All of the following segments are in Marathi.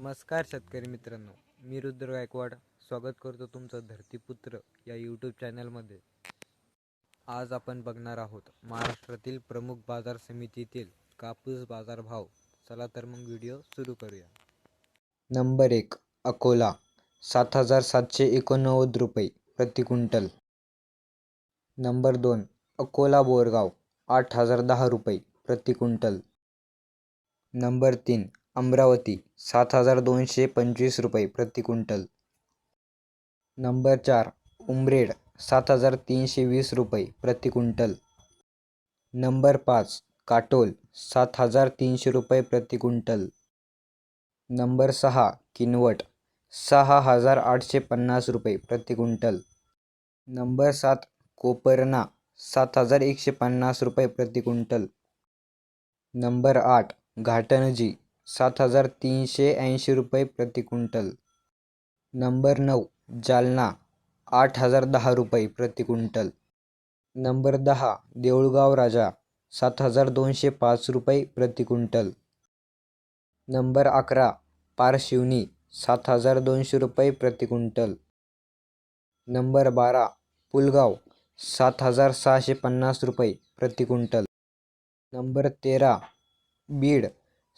नमस्कार शेतकरी मित्रांनो मी रुद्र गायकवाड स्वागत करतो तुमचं धरतीपुत्र या यूट्यूब चॅनलमध्ये आज आपण बघणार आहोत महाराष्ट्रातील प्रमुख बाजार समितीतील कापूस बाजारभाव चला तर मग व्हिडिओ सुरू करूया. नंबर एक अकोला सात हजार सातशे एकोणनव्वद रुपये प्रति क्विंटल. नंबर दोन अकोला बोरगाव आठ हजार दहा रुपये प्रति क्विंटल. नंबर तीन अमरावती सात हजार दोनशे पंचवीस रुपये प्रति क्विंटल. नंबर चार उमरेड सात हजार तीनशे वीस रुपये प्रति क्विंटल. नंबर पाच काटोल सात हजार तीनशे रुपये प्रति क्विंटल. नंबर सहा किनवट सहा हजार आठशे पन्नास रुपये प्रति क्विंटल. नंबर सात कोपरना सात हजार एकशे पन्नास रुपये प्रति क्विंटल. नंबर आठ घाटणजी सात हजार तीनशे ऐंशी रुपये प्रति क्विंटल. नंबर नऊ जालना आठ हजार दहा रुपये प्रति क्विंटल. नंबर दहा देऊळगाव राजा सात हजार दोनशे पाच रुपये प्रति क्विंटल. नंबर अकरा पारशिवनी सात हजार दोनशे रुपये प्रति क्विंटल. नंबर बारा पुलगाव सात हजार सहाशे पन्नास रुपये प्रति क्विंटल. नंबर तेरा बीड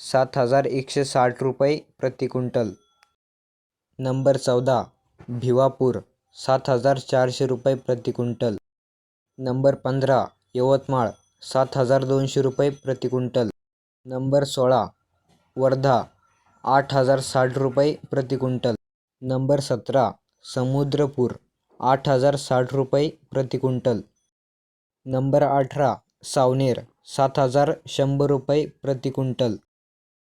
सात हजार एकशे साठ रुपये प्रति क्विंटल. नंबर चौदा भिवापूर सात हजार चारशे रुपये प्रति क्विंटल. नंबर पंधरा यवतमाळ सात हजार दोनशे रुपये प्रति क्विंटल. नंबर सोळा वर्धा आठ हजार साठ रुपये प्रति क्विंटल. नंबर सतरा समुद्रपूर आठ हजार साठ रुपये प्रति क्विंटल. नंबर अठरा सावनेर सात हजार शंभर रुपये प्रति क्विंटल.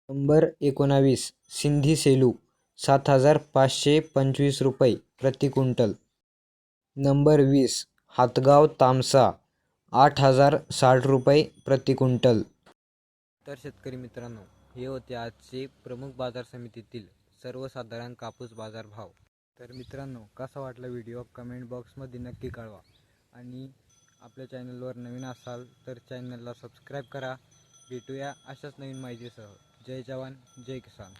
नंबर एकोणावीस सिंधी सेलू सात हजार पाचशे पंचवीस रुपये प्रति क्विंटल. नंबर वीस हातगाव तामसा आठ हजार साठ रुपये प्रति क्विंटल. तर शेतकरी मित्रांनो हे होते आजचे प्रमुख बाजार समितीतील सर्वसाधारण कापूस बाजार भाव. तर मित्रांनो कसा वाटला व्हिडिओ कमेंट बॉक्समध्ये नक्की कळवा. आणि आपल्या चॅनलवर नवीन असाल तर चॅनलला सबस्क्राईब करा. भेटूया अशाच नवीन माहितीसह. जय जवान जय किसान.